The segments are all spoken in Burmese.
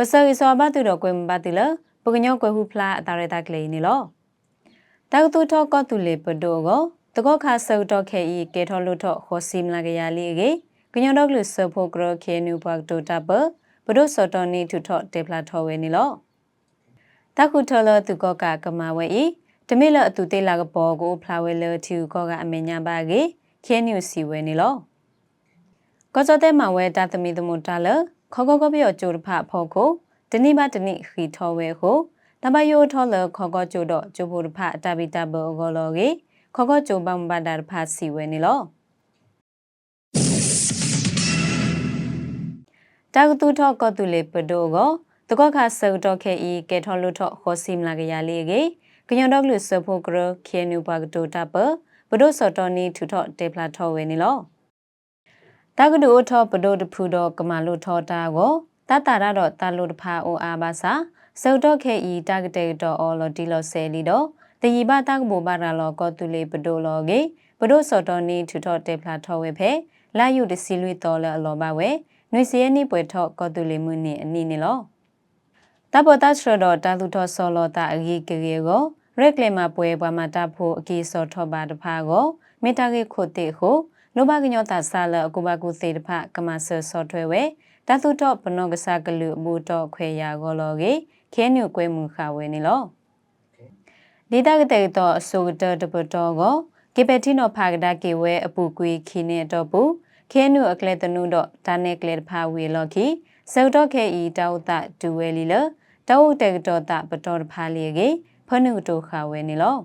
ပစောရီစောဘတ်တူတော့ကွယ်မဘတ်တီလပကညောကွယ်ဟုဖလားအတာရတာကလေးနေလောတောက်တူထောကောတူလေပဒိုကိုတကောခါဆောတော့ခဲဤကေထောလို့ထောခောစီမလာကရလီကေကညောတော့ကလဆဖို့ကရခဲနူဘတ်တိုတာပဘဒိုစောတော်နီထူထောတေဖလာထောဝဲနေလောတခုထောလသူကောကကမဝဲဤတမိလအတူတေလာကပေါ်ကိုဖလာဝဲလထူကောကအမေညာပါကေခဲနူစီဝဲနေလောကောဇတဲ့မဝဲတာသမီသမုတာလ ခေါကောကပြောကြိုတဖဖောကိုတနိမတနိခီထောဝဲကိုတဘယောထောလခေါကောကြိုတော့ကြိုဖို့တဖတပိတဘောဂောလောကေခေါကောကြိုပမ္ပတာတဖစီဝဲနေလောတာကတူထောကောတူလေပဒိုကိုတကောခါဆောတော့ခဲဤကေထောလုထောခောစီမလာကရလေးကေကညောတော့လူဆဖို့ကရခေနူပါကတိုတာပဘဒိုစောတော်နီထူထောတေပလာထောဝဲနေလော တာကဒူထောပဒိုတဖူတော့ကမာလုထောတာကိုတတရတော့တာလုတဖာအိုအားပါစာစောတော့ခဲဤတာကတေတော့အော်လော်ဒီလော်ဆယ်လီတော့တယီဘတာကဘောဘာရာလောကောတူလေပဒိုလောကေပဒိုစောတော်နီထူထောတေပလာထောဝဲဖဲလာယုတစီလွေတော်လော်လော်ပါဝဲနွေစီယနီပွဲထောကောတူလေမှုနေအနီနေလောတပတချရတော့တာလူထောဆောလောတာအကြီးကေကေကိုရက်လေမှာပွဲပွားမှာတဖို့အကြီးစောထောပါတဖာကိုမေတာကေခုတေဟု လောဘကညောတာဆာလအကူဘကုသေတဖကမဆဆောထွဲဝဲတသုတော့ဘနောကဆကလူဘူတော့ခွေရာကိုလောကေခဲညုကွဲမှုခဝဲနေလောဒေတာကတဲ့တော့အစိုးတတပတော်ကိုကေပတိနောဖာကဒါကေဝဲအပူကွေခီနေတော့ဘူးခဲနုအကလေတနုတော့ဒါနေကလေဖာဝေလော်ခီစေတော့ခဲဤတောက်တဒူဝဲလီလတောက်တဲ့တော့တပတော်ဖာလီကေဖနုတိုခါဝဲနေလော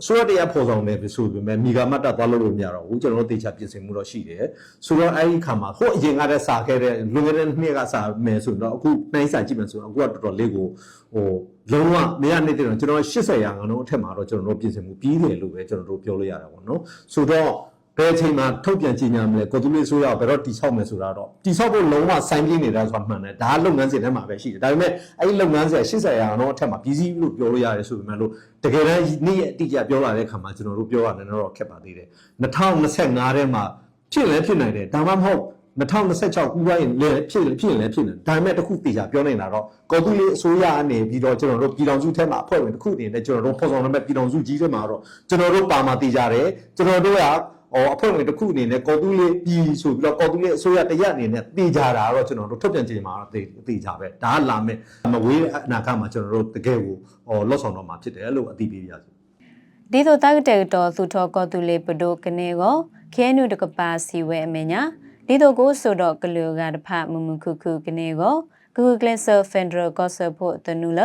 အစိုးရတရားဖော်ဆောင်တယ်ဆိုပေမဲ့မိဂါမတ်တာသွားလို့လို့မရတော့ဘူးကျွန်တော်တို့တေချာပြင်ဆင်မှုတော့ရှိတယ်ဆိုတော့အဲဒီခါမှာဟိုအရင်ကတည်းကစာခဲ့တဲ့လွန်ခဲ့တဲ့နှစ်ကစာမယ်ဆိုတော့အခုနှိုင်းစာကြည့်မယ်ဆိုတော့အခုကတော်တော်လေးကိုဟိုလုံးဝမရနေတဲ့တော့ကျွန်တော်80ရာခိုင်နှုန်းအထက်မှာတော့ကျွန်တော်တို့ပြင်ဆင်မှုပြီးတယ်လို့ပဲကျွန်တော်တို့ပြောလို့ရတာပေါ့နော်ဆိုတော့ ဘယ်အချိန်မှာထုတ်ပြန်ကြေညာမလဲကိုတူလေးဆိုရဘယ်တော့တိဆောက်မယ်ဆိုတာတော့တိဆောက်ဖို့လုံးဝစိုင်းပြင်းနေတာဆိုတာမှန်တယ်ဒါကလုပ်ငန်းစဉ်ထဲမှာပဲရှိတယ်ဒါပေမဲ့အဲဒီလုပ်ငန်းစဉ်80ရာခိုင်နှုန်းအထက်မှာပြည်စည်းလို့ပြောလို့ရတယ်ဆိုပေမဲ့လို့တကယ်တမ်းနေ့ရက်အတိအကျပြောလာတဲ့အခါမှာကျွန်တော်တို့ပြောရတယ်တော့ခက်ပါသေးတယ်2025ထဲမှာဖြစ်လဲဖြစ်နိုင်တယ်ဒါမှမဟုတ်2026ခုပိုင်းလည်းဖြစ်ဖြစ်လည်းဖြစ်နေဒါပေမဲ့တခုတေချာပြောနေတာတော့ကော်တူလေးအစိုးရအနေပြီးတော့ကျွန်တော်တို့ပြည်တော်စုထဲမှာအဖွဲ့ဝင်တစ်ခုအနေနဲ့ကျွန်တော်တို့ဖော်ဆောင်ရမယ့်ပြည်တော်စုကြီးထဲမှာတော့ကျွန်တော်တို့ပါမှာတေချာတယ်ကျွန်တော်တို့က ဟောအဖွဲ့ဝင်တစ်ခုအနေနဲ့ကော်တူးလေးပြည်ဆိုပြီးတော့ကော်တူးလေးအစိုးရတရက်အနေနဲ့တည်ကြတာတော့ကျွန်တော်တို့ထုတ်ပြန်ကြေညာမှာတော့တည်တည်ကြပဲဒါကလာမဲ့မဝေးအနာဂတ်မှာကျွန်တော်တို့တကယ်ကိုဟောလော့ဆောင်တော့မှာဖြစ်တယ်လို့အသိပေးပြရစီဒီတို့တက်တဲ့တော်သူထောကောတူလေးပဒိုကနေကိုခဲနုတကပါစီဝဲအမညာဒီတို့ကိုဆိုတော့ကလူကတဖမမခုခုကနေကိုဂူဂလဆာဖန်ဒရကောဆာဖို့တနူလ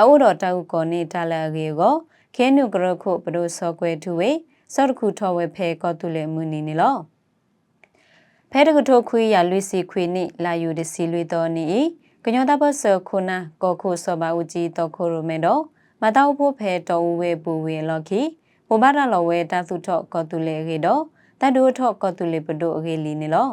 အိုတော်တောက်ကိုနေတာလာကေကိုခဲနုကရခုပဒိုဆော့ကွဲထူဝေ စောတခုထောဝဲဖဲကောတူလေမူနီနီလောဖဲတကထိုခွေးရလွေစီခွေနိလာယူဒစီလွေတော်နီကညောတဘဆခုနာကောခုစောပါဦးကြီးတော်ခိုရိုမဲတော့မတောက်ဖို့ဖဲတော်ဝဲပူဝဲလော်ခီဘဘာရလော်ဝဲတသုထောကောတူလေကေတော့တဒိုထောကောတူလေပဒိုအကေလီနီလော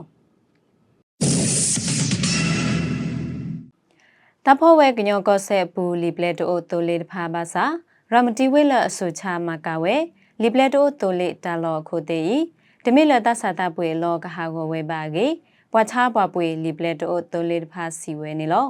တဖို့ဝဲကညောကောဆက်ပူလီပလက်တိုတိုလေတဖာပါစာရမတီဝဲလအဆူချမကဝဲ လီပလက်တိုတိုလေတာလော်ခိုတေတမိလတဆာတပွေလောကဟာကိုဝဲပါကေပွာချာပွားပွေလီပလက်တိုတိုလေတဖာစီဝဲနေလော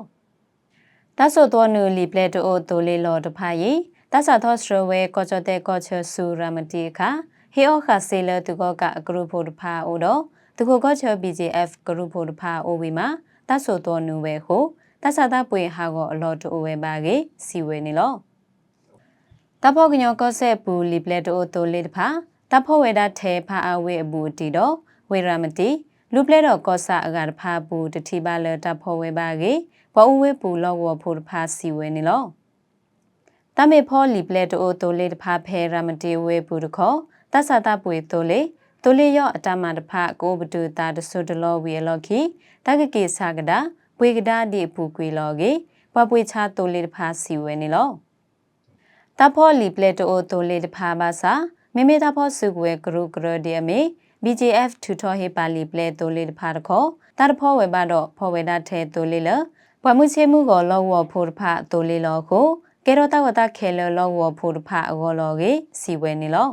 တဆောတော်နူလီပလက်တိုတိုလေလောတဖာယီတဆာသောစရဝဲကောချတဲ့ကောချဆူရမတီခာဟေအောခါဆေလတူကောကအဂရုဖို့တဖာအိုတော့သူကိုကောချ BJF ဂရုဖို့တဖာအိုဝီမှာတဆောတော်နူဝဲဟုတဆာတပွေဟာကိုအလောတိုဝဲပါကေစီဝဲနေလော တဖောကညောကောဆက်ပူလီပလက်တိုတိုလေတဖာတဖောဝေဒထဲဖာအဝေအဘူတီတော့ဝေရမတီလူပလက်တော့ကောဆာအကတဖာပူတတိပါလတဖောဝေပါကေဘောအဝေပူလောဝဖို့တဖာစီဝဲနေလောတမေဖောလီပလက်တိုတိုလေတဖာဖဲရမတီဝေပူတခောတဆာတပွေတိုလေတိုလေရော့အတမတဖာကိုဘတူတာတဆုတလောဝေလောခီတကကေဆာကဒါပွေကဒါဒီပူကွေလောကေပပွေချာတိုလေတဖာစီဝဲနေလော တဖောလီပလက်တိုတိုလေတဖာပါစာမေမေတဖောစုကွယ်ဂရုဂရဒီအမေ BJF ထူထောဟေပါလီပလက်တိုလေတဖာတခောတတဖောဝဲပါတော့ဖောဝဲတာထဲတိုလေလဘွာမှုချေမှုကိုလောဝဖိုတဖာတိုလေလောကိုကဲတော့တဝတာခဲလလောဝဖိုတဖာအကောလောကေစီဝဲနေလော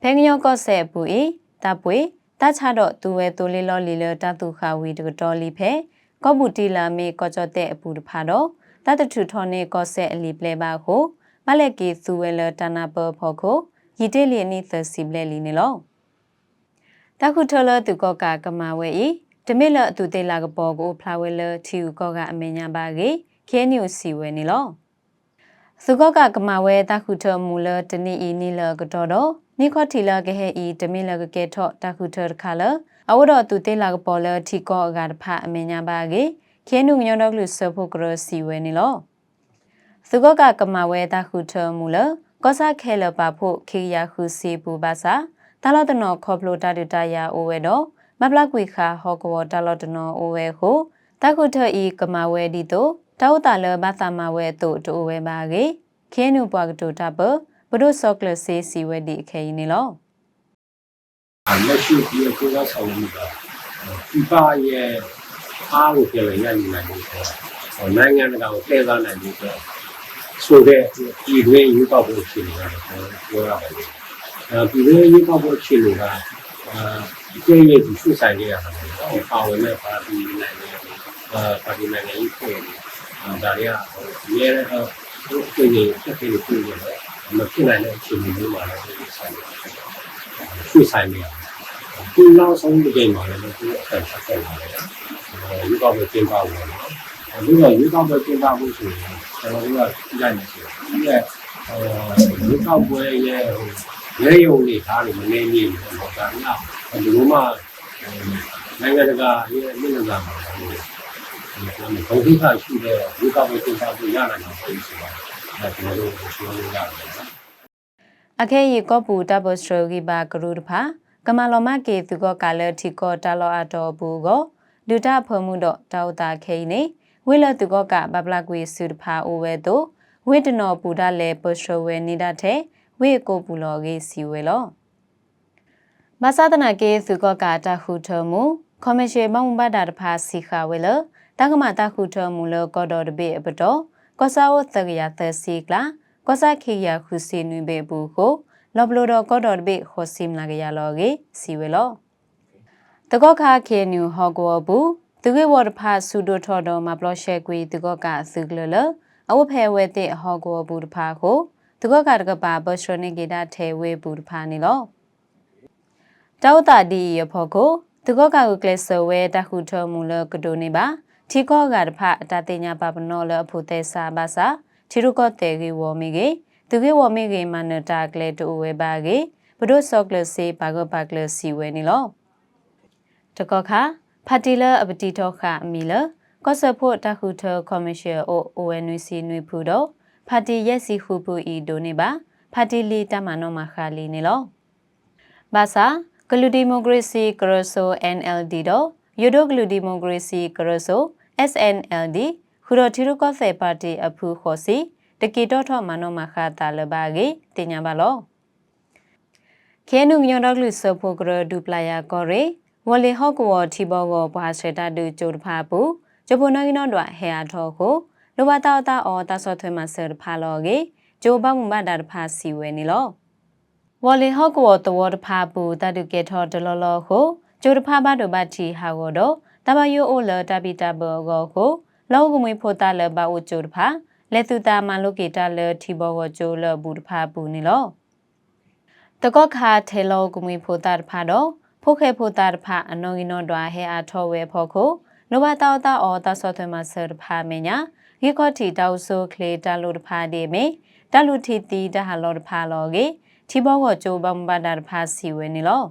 ဖဲငယောကော့ဆက်ပူဤတပွေတချတော့သူဝဲတိုလေလောလီလတတုခဝီတကတော်လီဖဲကောဘူတီလာမေကောကြတဲ့အပူတဖာတော့တတထူထောနေကောဆက်အလီပလဲပါကို မလက်ကီသူဝဲလတနာပဖို့ကိုရီတေလီနီသစီပလဲလီနေလောတခုထလသူကောကကမာဝဲဤတမိလအတူတေလာကပေါ်ကိုဖလာဝဲလထီကောကအမေညာပါကေခဲညိုစီဝဲနေလောသုကောကကမာဝဲတခုထမူလတနီဤနီလကတော့တော့နိခောထီလာကဟဲဤတမိလကကဲထော့တခုထခါလအဝတော်သူတေလာကပေါ်လထီကောအကတဖအမေညာပါကေခဲနုညောတော့လူဆဖို့ကရစီဝဲနေလော သုကောကကမာဝဲတခုထမူလကောစာခဲလပါဖို့ခေရခုစီပူပါစာတလောတနောခေါပလိုတာဒူတာယာအိုဝဲတော့မပလကွေခါဟောကဝတလောတနောအိုဝဲကိုတခုထဤကမာဝဲဒီတော့တောတာလဘသမဝဲတို့တိုဝဲပါကေခဲနုပွားကတိုတာပဘဒုဆော့ကလစီစီဝဲဒီအခဲရင်နေလောလက်ရှိဒီအကျိုးဆောင်ဆောင်မှုကဒီပါရဲ့အားကိုပြန်လည်ရယူနိုင်ဖို့ဆိုတော့နိုင်ငံတကာကိုတည်သားနိုင်ဖို့ဆိုတဲ့ ဒီတွင်းယူပေါက်ဖို့ရှိနေတာကိုပြောရပါတယ်။အဲဒီတွင်းယူပေါက်ဖို့ရှိနေတာအဲဒီကျင်းရဲ့ဒီစုဆိုင်လေးရတယ်။ပါဝင်တဲ့ပါတီနိုင်ငံအာပါတီနိုင်ငံကြီးဖြစ်နေဒါတွေကဒီရဲတော့ဒီနေ့ဆက်ပြီးပြည်နေတယ်။မဖြစ်နိုင်တဲ့အခြေအနေမျိုးမှာလည်းဒီဆိုင်စုဆိုင်နေရတယ်။ဒီနောက်ဆုံးဒီချိန်မှာလည်းဒီအဆက်ဆက်ဆက်လာတယ်။ယူပေါက်ဖို့ကျင်းပဖို့နော်။ အခုတော့ယူပေါက်ဖို့ကျင်းပဖို့ဆိုရင်ကျွန်တော်တို့ကကြည့်လိုက်နေဆိုဒီကအဲယူပေါက်ပွဲရဲ့ဟိုရဲယုံနေသားနေမနေနေဘူးပေါ့ဒါကဒီလိုမှနိုင်ငံတကာရဲ့မျက်နှာစာမှာဟိုဒီဘုံခိခရှိတဲ့ယူပေါက်ဖို့ကျင်းပဖို့ရနိုင်မှာဖြစ်ဆိုတော့အဲကျွန်တော်တို့ပြောလို့ရတယ်နော်အခဲရီကောပူတဘစထရဂီဘာဂရုတဖာကမလောမကေသူကောကာလတီကောတလောအတော်ဘူးကိုဒုတာဖမှုတော့တောက်တာခိနေ ဝိလသူကောကဘပလကွေစုတဖာအိုဝဲတို့ဝိတနောပူဒလေပစထဝဲနေတာတဲ့ဝိကိုပူလောကေစီဝဲလောမသဒနာကေသူကောကတခုထမှုကော်မရှင်မမဘတာတဖာစီခဝဲလတကမတခုထမှုလောကောတော်တပိအပတော်ကောစာဝတကရသစီကလာကောစာခေရခုစီနွေဘေဘူးကိုလောဘလိုတော့ကောတော်တပိခောစီမလာကရလောကေစီဝဲလောတကောခါခေနူဟောကောဘူး သူကေဝတ်ဖာဆူဒိုထော်တော်မှာဘလော့ရှက်ကွေသူကောကသုကလလအဝဖဲဝဲတဲ့ဟောကောဘူးတဖာကိုသူကောကတကပါဘော့စထရနိကေတာထဲဝဲဘူးတဖာနေလောတောက်တာဒီရဖို့ကိုသူကောကကိုကလဆဝဲတခုထော်မူလကဒိုနေပါထီကောကတဖအတတိညာပပနောလအဖို့တဲ့စာပါစာချီရုကောတဲကေဝမီကေသူကေဝမီကေမနတာကလေတူဝဲပါကေဘဒုဆော့ကလစီဘာဂဘကလစီဝဲနေလောတကောခါ ဖာတီလာအပတိတော့ခအမီလကော့ဆဖို့တခုထကော်မရှင်အို ONC နွေဖူတော့ဖာတီရက်စီခုပူဤဒိုနေပါဖာတီလီတမနောမခါလီနေလောဘာသာဂလူဒီမိုကရေစီကရဆို NLD တော့ယူဒိုဂလူဒီမိုကရေစီကရဆို SNLD ခူရထီရုကော့ဆေပါတီအဖူခေါ်စီတကီတော့ထော့မနောမခါတာလဘာကေတင်ညာပါလောခဲနုညောတော့လူဆဖို့ကရဒူပလာယာကောရေ ဝလီဟော့ကဝတီဘောကိုဘာရှေတာတူဂျိုတဖာပူဂျပနဂီနောတော့ဟဲအားထောကိုလိုဘာတာတာအော်တာဆော့ထွဲမှာဆရဖာလောကေဂျိုဘမှုမတာတဖာစီဝဲနေလောဝလီဟော့ကဝတဝတဖာပူတတုကေထောဒလောလောကိုဂျိုတဖာဘတ်တို့ဘတ်တီဟာကိုတော့တဘယိုအိုလတပီတာဘောကိုကိုလောကမွေဖိုတာလဘအိုဂျိုတဖာလက်သူတာမလုကေတာလတီဘောကိုဂျိုလဘူးတဖာပူနေလောတကောခါထေလောကမွေဖိုတာတဖာတော့ ဖိုခဲဖိုတာတဖအနော်ဂီနော်ဒွာဟဲအားထောဝဲဖို့ခုနိုဘတာတာအောတာဆော့ထွဲမှာဆရဖာမညာဂီကောတီတောက်ဆိုကလေတာလိုတဖာဒီမေတလူတီတီတဟာလောတဖာလောကေထီဘောကိုဂျိုဘမ်ဘာတာတဖာစီဝဲနေလော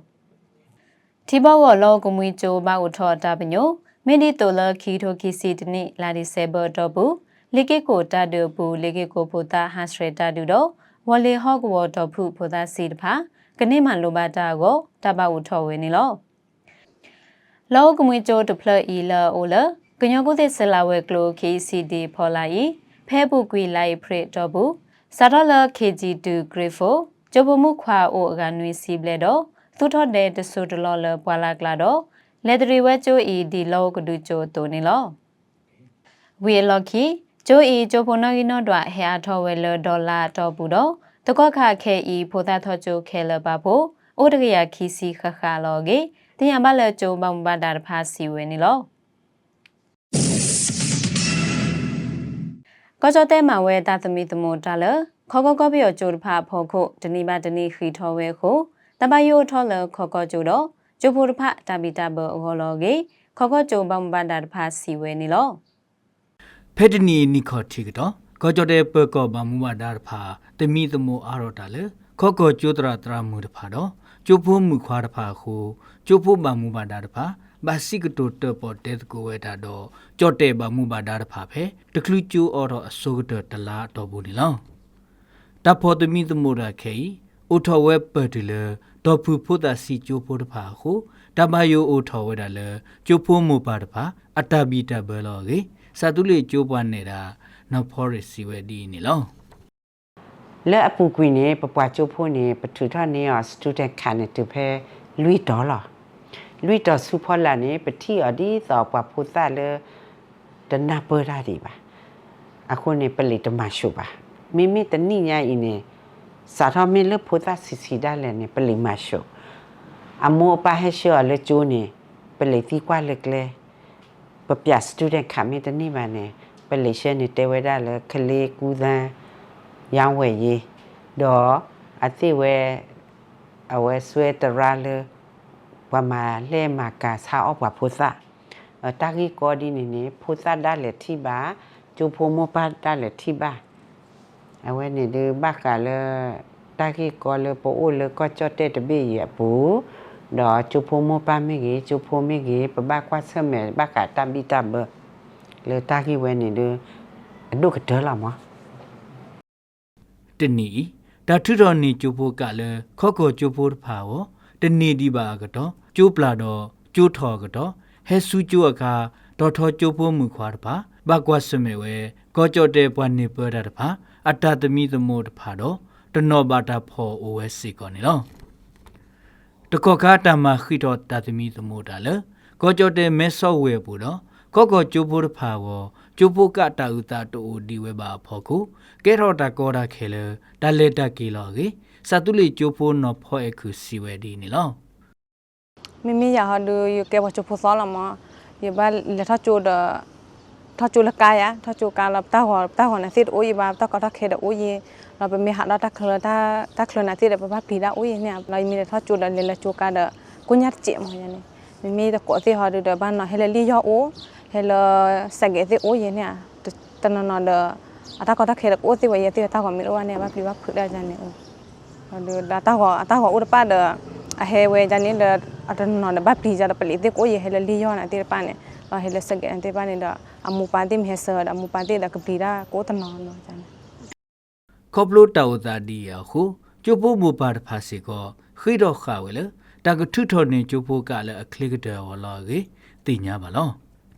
ထီဘောကိုလောကမွေဂျိုဘာဥထောတာပညိုမင်းဒီတိုလခီထိုခီစီတနိလာဒီဆေဘတော့ဘူးလေကေကိုတာဒူဘူးလေကေကိုဖိုတာဟတ်စရတာဒူတော့ဝလေဟော့ကဝတော့ဖုဖိုတာစီတဖာ ကနေ့မှလိုပါတာကိုတပဝထော်ဝဲနေလောလောကမွေချိုတဖလအီလာအိုလာကညောကုသဆလာဝဲကလို KCD ဖော်လာဤဖဲပုကွေလိုက်ဖရတော့ဘူးစာရလ KG2 Grifo ဂျပမှုခွာအိုအကနွေစီဘလက်တော့သူထော့တဲ့တဆူတလော်လပွာလာကလာတော့လက်တရီဝဲချိုဤဒီလောကဒူချိုတိုနေလောဝီလော်ခီကျိုဤဂျပနဂီနော့ဒွဟဲအထော်ဝဲလဒေါ်လာတော့ဘူးတော့ တကောခခဲဤဖိုသာထောချိုခဲလပါဖို့အိုတကရခီစီခခလောကေတင်ရပါလေကျုံပမ္ပတာတဖာစီဝဲနေလောကောကြောတဲ့မှာဝဲတာသမီသမုတာလခေါကောကောပြောကျိုးတဖဖောခုတနိပါတနိခီထောဝဲခုတပယိုထောလခေါကောကျိုးတော့ကျိုးဖို့တဖတာဘီတာဘောဟောလောကေခေါကောကျိုးဘောင်ပန်တာတဖစီဝဲနေလောဖက်တနီနီခေါ်တီကတော့ ကောကြတဲ့ပကောဘာမူဝဒါဖာတမီတမိုအာရတာလေခောကောကျိုတရာတရာမူတဖာတော့ကျိုးဖို့မူခွာတဖာခုကျိုးဖို့ဘာမူဘာဒါတဖာဘာစီကတိုတပေါ်တဲ့ကိုဝဲတာတော့ကြော့တဲ့ဘာမူဘာဒါတဖာဖဲတကလူကျိုးအော်တော့အစိုးကတလာတော့ဘူးနီလောတဖို့တမီတမိုရာခေအိုထော်ဝဲပတ်တလေတော့ဖူဖို့တာစီကျိုးဖို့တဖာခုတမယိုအိုထော်ဝဲတာလေကျိုးဖို့မူပါတဖာအတဘီတဘလောကေစာတုလေကျိုးပွားနေတာ နောက်ဖော်ရစီဝဲဒီနီလောလဲအပူကွီနေပပွားချိုဖို့နေပထူထနေရစတူဒင့်ကန်တူဖဲလူဒေါ်လာလူဒေါ်စုဖော်လာနေပတိအဒီသောပပူသလဲတနာပရာဒီပါအခုနေပလီတမရှိပါမိမိတနိညာအင်းနေစာထမင်းလဖူသစီစီဒါလဲနေပလီမရှိအမောပါဟရှောလဲကျိုးနေပလီတီကွာလက်ကလဲပပြစတူဒင့်ခမင်းတနိပါနေ ပလီရှဲနေတဲဝဲဒါလဲခလေးကူသန်းရောင်းဝယ်ရေးတော့အသိဝဲအဝဲဆွဲတရလဝမလဲမကာစာအပဖုသတာဂီကောဒီနေနေဖုသဒါလက်တိပါကျူဖိုမပါဒါလက်တိပါအဝဲနေဒီဘကလတာဂီကောလပိုအိုလကောချတဲ့တပိရပူတော့ကျူဖိုမပါမေကြီးကျူဖိုမေကြီးပဘကွာဆမဲဘကတမ်ဘီတဘ လေတာဂီဝဲနေဒီအဒုကဒလာမတနီဒါထုတော်နီကျိုးဖို့ကလည်းခော့ကောကျိုးဖို့တဖာဝတနီဒီပါကတော့ကျိုးပလာတော့ကျိုးထော်ကတော့ဟဲဆူကျိုးအခါဒေါ်ထော်ကျိုးဖို့မူခွာတဖာဘကွာစမေဝဲကောကြော့တဲ့ပွားနေပရတဖာအတ္တသမီသမို့တဖာတော့တနောဘာတာဖော် OS ကောနေလောတကောကာတမခိတော်တသမီသမို့တာလေကောကြော့တဲ့မဲဆော့ဝဲပူတော့ ကောကောကျိုးဖို့တဖာဝကျိုးဖို့ကတာဥတာတူဒီဝဲပါဖော်ခုကဲထော်တာကောတာခဲလေတလက်တကီလောကေစတုလီကျိုးဖို့နော်ဖော်အခုစီဝဲဒီနေလော မိမိရဟာလူရကဲဝချဖို့စောလမရပါလက်ထချိုဒထချိုလကာယထချိုကာလတာဟောတာဟောနစစ်အိုယဘာတာကတာခဲဒအိုယเราไปมีหาเราตะเคลตาตะเคลนาที่เดปะปีดาอุ้ยเนี่ยเรามีแต่ทอดจุดเลยละจูกาเดกุญัดเจมอย่างนี้มีมีแต่กอที่ฮอดเดบ้านเนาะเฮลลี่ยอโอเฮลสเกติโอเยเนี่ยตนนอเดอ ဟဲလိုစက်ကေသေးအိုးရင်နဲ့တနနော်တော့အတကောတခဲတော့အိုးသေးဝရဲ့သေးတကောမီလိုဝနဲ့ဘာပြဘာခွေလာကြနေအိုးဟလိုလာတကောအတကောအိုးတပတ်တော့အဟဲဝဲကြနေတော့အတနော်တော့ဘာပြကြတော့ပလေသေးကိုရဲ့ဟဲလိုလီယောနဲ့သေးပနဲ့ဘာဟဲလိုစက်ကေသေးပနဲ့တော့အမူပန်တိမဟဲဆောအမူပန်တိတော့ကပလီရာကိုတနော်နော်ကြနေခေါပလိုတောက်တာဒီယခုကျုပ်ဖို့မူပါတဖာစီကောခိတော့ခါဝဲလေတကထုထော်နေကျုပ်ဖို့ကလည်းအခလစ်ကတော်လော်ကြီးတင်ညာပါလော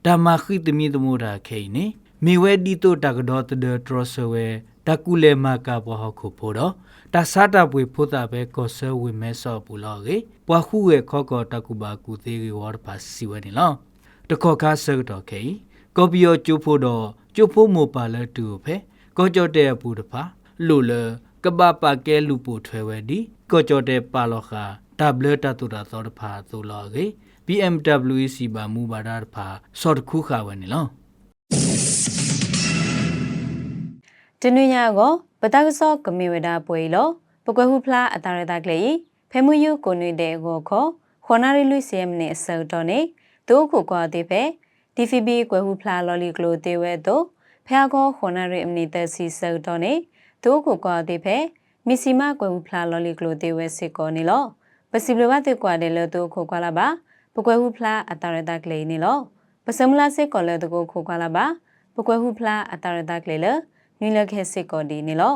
တမခိတမီတမိုတာခိနေမေဝဲဒီတိုတကတော်တဒထရဆဝဲတကူလေမကဘဟခုဖို့တော့တဆာတာပွေဖို့တာပဲကောဆဝေမဲဆော့ပူလောကေပွားခုရဲ့ခောကောတကူပါကူသေးကေဝါပါစီဝဲနေလောတခောကားဆော့တော့ခေကောပီယောကျိုးဖို့တော့ကျိုးဖို့မူပါလဲတူဖဲကောကြော့တဲ့ပူတဖာလို့လကပပကဲလူပိုထွဲဝဲဒီကောကြောတဲ့ပါလောခာ တဘလတတူတာသောတဖာသို့လောကေ BMW စီပါမူပါတာတဖာစော့တခုခါဝဲနေလောတနွေညကိုပတကစောကမီဝဒပွေလောပကွယ်ဟုဖလားအတာရတာကလေးဖဲမှုယုကိုနေတဲ့ကိုခေါ်ခေါနာရီလူစီယမ်နေအစောတော်နေသူကိုကွာသေးပဲ DFB ကွယ်ဟုဖလားလော်လီကလိုတေဝဲတော့ဖဲကောခေါနာရီအမနေတဲ့စီစောတော်နေသူကိုကွာသေးပဲမီစီမကွယ်ဟုဖလားလော်လီကလိုတေဝဲစစ်ကောနေလော ပစီဘလဘတ်ကွာတယ်လို့သူကိုကွာလာပါပကွယ်ဟုဖလားအတာရတာကလေးနေလောပစမလာစစ်ကောလဲသူကိုကိုကွာလာပါပကွယ်ဟုဖလားအတာရတာကလေးလေနီလခဲစစ်ကောဒီနေလော